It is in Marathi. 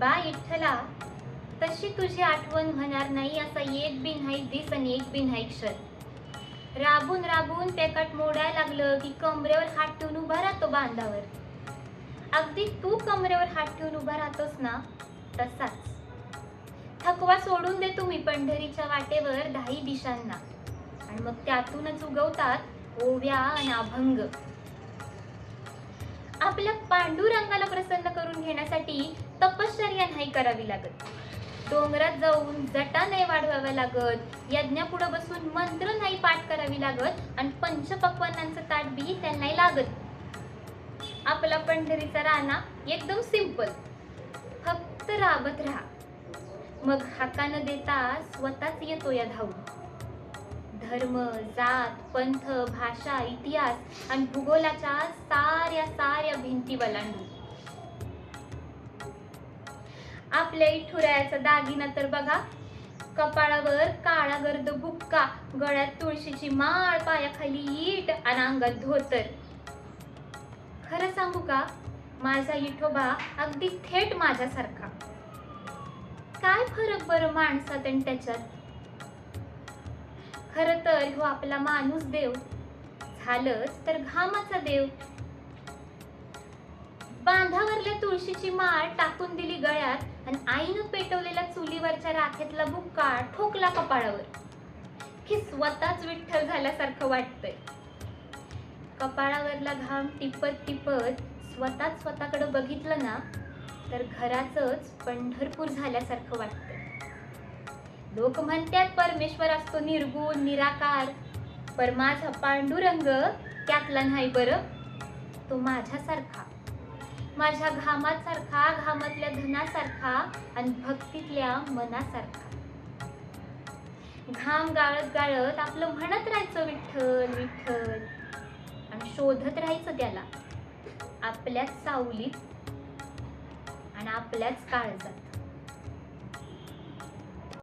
बा इठ्ठला तशी तुझी आठवण होणार नाही असा एक बी नाही दिस आणि एक बी नाही क्षण राबून राबून पॅकट मोडायला लागलं की कमरेवर हात ठेवून उभा राहतो बांधावर. अगदी तू कमरेवर हात ठेवून उभा राहतोस ना तसाच. थकवा सोडून दे तुम्ही पंढरीच्या वाटेवर दहाही दिशांना. आणि मग त्यातूनच उगवतात ओव्या आणि अभंग. आपल्या पांडुरंगाला प्रसन्न घेण्यासाठी तपश्चर्या नाही करावी लागत. डोंगरात जाऊन जटा नाही वाढवाव्या लागत. यज्ञापुढं बसून मंत्र नाही पाठ करावी लागत आणि पंचपक्वानांचं ताट बी त्यांनाही लागत. आपला पंढरीचा राणा एकदम सिंपल फक्त राबत राहा. मग हाका न देता स्वतःच येतो या धावून. धर्म जात पंथ भाषा इतिहास आणि भूगोलाच्या साऱ्या साऱ्या भिंती वलांडून. आपल्या इठुरायाचा दागिना तर बघा. कपाळावर काळा गर्द बुक्का गळ्यात तुळशीची माळ पायाखाली ईट आणि अंगात धोतर. खरं सांगू का? माझा इठोबा अगदी थेट माझ्यासारखा. काय फरक बरं माणसात आणि त्याच्यात? खर तर हो आपला माणूस देव. झालंच तर घामाचा देव. बांधावरल्या तुळशीची माळ टाकून दिली आणि आईनं पेटवलेल्या चुलीवरच्या राखेतला बुक्का ठोकला कपाळावर. की स्वतःच विठ्ठल झाल्यासारखं वाटतंय. कपाळावरला घाम टिपत टिपत स्वतःच स्वतःकडे बघितलं ना तर घराचंच पंढरपूर झाल्यासारखं वाटतं लोक म्हणतात परमेश्वर असतो निर्गुण निराकार. पर माझा पांडुरंग त्यातला नाही बरं तो माझ्यासारखा. माझ्या घामासारखा घामातल्या धनासारखा आणि भक्तीतल्या मनासारखा. घाम गाळत गाळत आपलं म्हणत राहायचं विठ्ठल विठ्ठल. आणि शोधत राहायचं त्याला. आपल्याच सावलीत आणि आपल्याच काळजात.